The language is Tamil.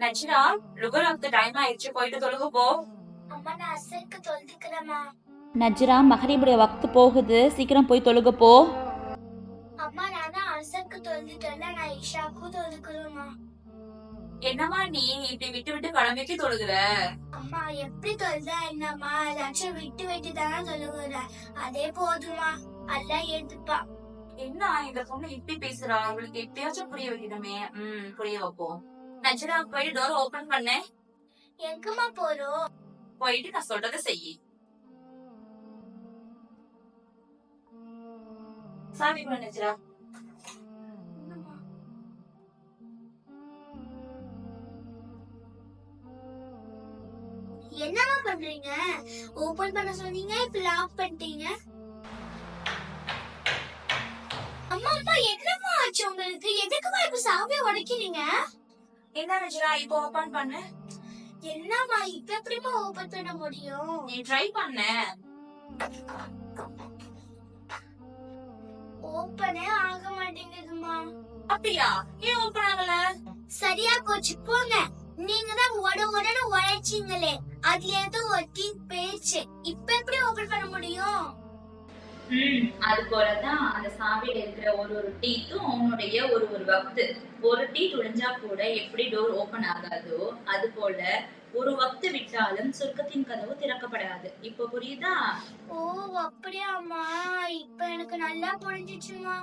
நச்சினா லுகராக்கு டைம் ஆயிடுச்சு போயிட்டு தொழுக போ. அம்மா நான் அசருக்கு தொழுதுக்கிறேம்மா. நஜ்ரா மகரீபுடைய வக்து போகுது சீக்கிரம் போய் தொழுக போ. அம்மா நான் அசருக்கு தொழுதுட்டேன்ல நான் இஷாக்கும் தொழுதுக்கிறேம்மா. என்னம்மா நீ இப்படி விட்டு விட்டு கிளம்பிட்டு தொழுகுற? அம்மா எப்படி தொழுதா என்னம்மா? ஏதாச்சும் விட்டு விட்டு தானே தொழுகிறேன் அதே போதுமா அல்ல ஏத்துப்பா. என்ன இந்த பொண்ணு இப்படி பேசுறா? இவளுக்கு எப்படியாச்சும் புரிய வைக்கணுமே. ம் புரிய வைப்போம். நச்சினா போயிட்டு டோர் ஓபன் பண்ண எங்கம்மா போறோம் போயிட்டு நான் சொல்றதை செய் சாமி கூட நச்சிரா என்னம்மா பண்றீங்க? ஓபன் பண்ண சொன்னீங்க இப்ப லாக் பண்ணிட்டீங்க? அம்மா அம்மா என்னம்மா ஆச்சு உங்களுக்கு? எதுக்குமா இப்ப சாவியை உடைக்கிறீங்க? என்ன நச்சிரா இப்போ ஓபன் பண்ணு? என்னம்மா இப்ப எப்படிமா ஓபன் பண்ண முடியும்? நீ ட்ரை பண்ண. ஓபனே ஆக மாட்டேங்குதுமா அப்படியா? ஏன் ஓபன் ஆகல? சரியா போச்சு போங்க. நீங்க தான் உட உடனே உழைச்சிங்களே. அதுல ஏதோ ஒட்டி போயிடுச்சு இப்ப எப்படி ஓபன் பண்ண முடியும்? அது போலதான் அந்த சாவியில இருக்கிற ஒரு ஒரு டீத்தும் அவனுடைய ஒரு ஒரு வக்து ஒரு டீ உடைஞ்சா கூட எப்படி டோர் ஓபன் ஆகாதோ அது போல ஒரு வக்து விட்டாலும் சொர்க்கத்தின் கதவு திறக்கப்படாது. இப்போ புரியுதா? ஓ அப்படியாம்மா. இப்ப எனக்கு நல்லா புரிஞ்சிச்சுமா